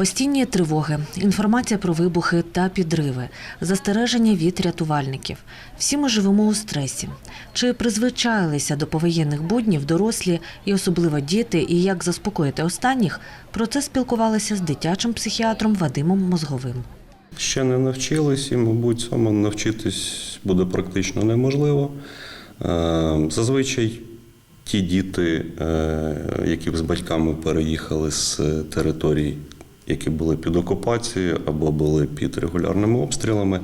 Постійні тривоги, інформація про вибухи та підриви, застереження від рятувальників. Всі ми живемо у стресі. Чи призвичаїлися до повоєнних буднів дорослі і особливо діти, і як заспокоїти останніх? Про це спілкувалися з дитячим психіатром Вадимом Мозговим. Ще не навчились і, мабуть, цьому навчитись буде практично неможливо. Е, Зазвичай ті діти, е, які з батьками переїхали з територій, які були під окупацією або були під регулярними обстрілами,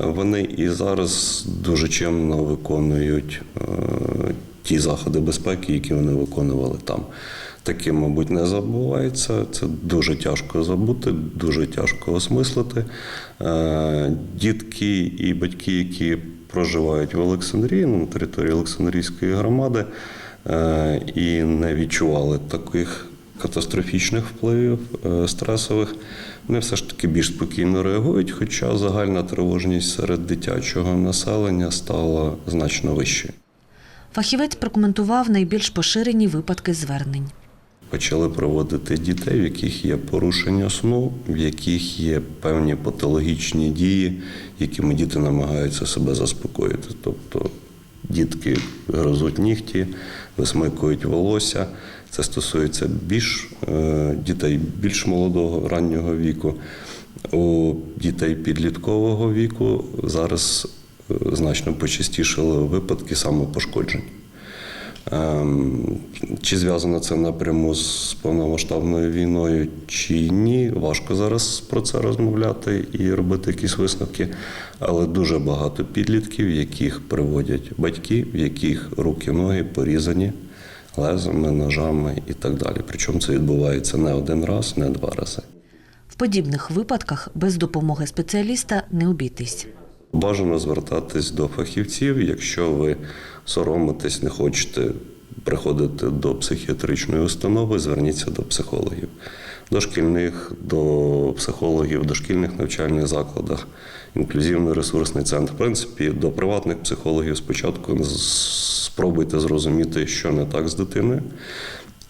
е, вони і зараз дуже чемно виконують е, ті заходи безпеки, які вони виконували там. Таке, мабуть, не забувається. Це дуже тяжко забути, дуже тяжко осмислити. Е, Дітки і батьки, які проживають в Олександрії, ну, на території Олександрійської громади, і не відчували таких катастрофічних впливів е, стресових, вони все ж таки більш спокійно реагують, хоча загальна тривожність серед дитячого населення стала значно вищою. Фахівець прокоментував найбільш поширені випадки звернень. Почали проводити дітей, в яких є порушення сну, в яких є певні патологічні дії, якими діти намагаються себе заспокоїти. Тобто дітки гризуть нігті, висмикують волосся. Це стосується більш е, дітей більш молодого, раннього віку. У дітей підліткового віку зараз е, значно почастішали випадки самопошкоджень. Ем, Чи зв'язано це напряму з повномасштабною війною, чи ні, важко зараз про це розмовляти і робити якісь висновки. Але дуже багато підлітків, яких приводять батьки, в яких руки, ноги порізані лезами, ножами і так далі. Причому це відбувається не один раз, не два рази. В подібних випадках без допомоги спеціаліста не обійтись. Бажано звертатись до фахівців, якщо ви соромитесь, не хочете приходити до психіатричної установи, зверніться до психологів, до шкільних, до психологів, дошкільних навчальних закладах, інклюзивно-ресурсний центр. В принципі, до приватних психологів спочатку спробуйте зрозуміти, що не так з дитиною.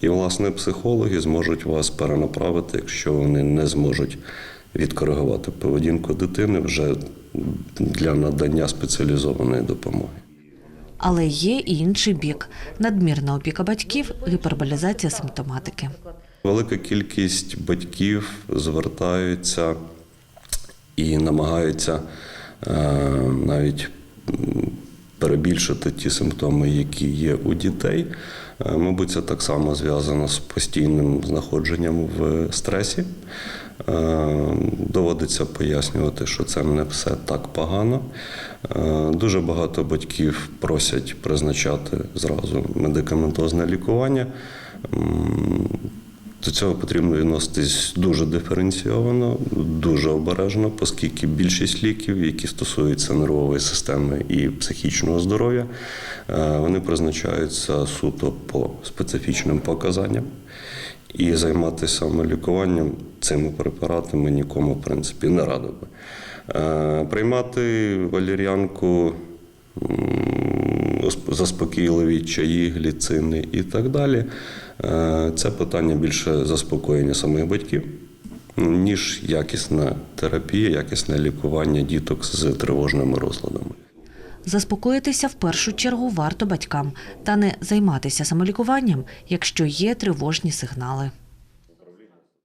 І, власне, психологи зможуть вас перенаправити, якщо вони не зможуть відкоригувати поведінку дитини вже для надання спеціалізованої допомоги. Але є і інший бік надмірна опіка батьків, гіперболізація симптоматики. Велика кількість батьків звертаються і намагаються е, навіть перебільшити ті симптоми, які є у дітей. Е, Мабуть, це так само зв'язано з постійним знаходженням в стресі. Е, Доводиться пояснювати, що це не все так погано. Дуже багато батьків просять призначати зразу медикаментозне лікування. До цього потрібно відноситись дуже диференційовано, дуже обережно, оскільки більшість ліків, які стосуються нервової системи і психічного здоров'я, е, вони призначаються суто по специфічним показанням. І займатися самолікуванням цими препаратами нікому, в принципі, не радив би. Е, Приймати валір'янку заспокійливі чаї, гліцини і так далі. Е, Це питання більше заспокоєння самих батьків, ніж якісна терапія, якісне лікування діток з тривожними розладами. Заспокоїтися в першу чергу варто батькам та не займатися самолікуванням, якщо є тривожні сигнали.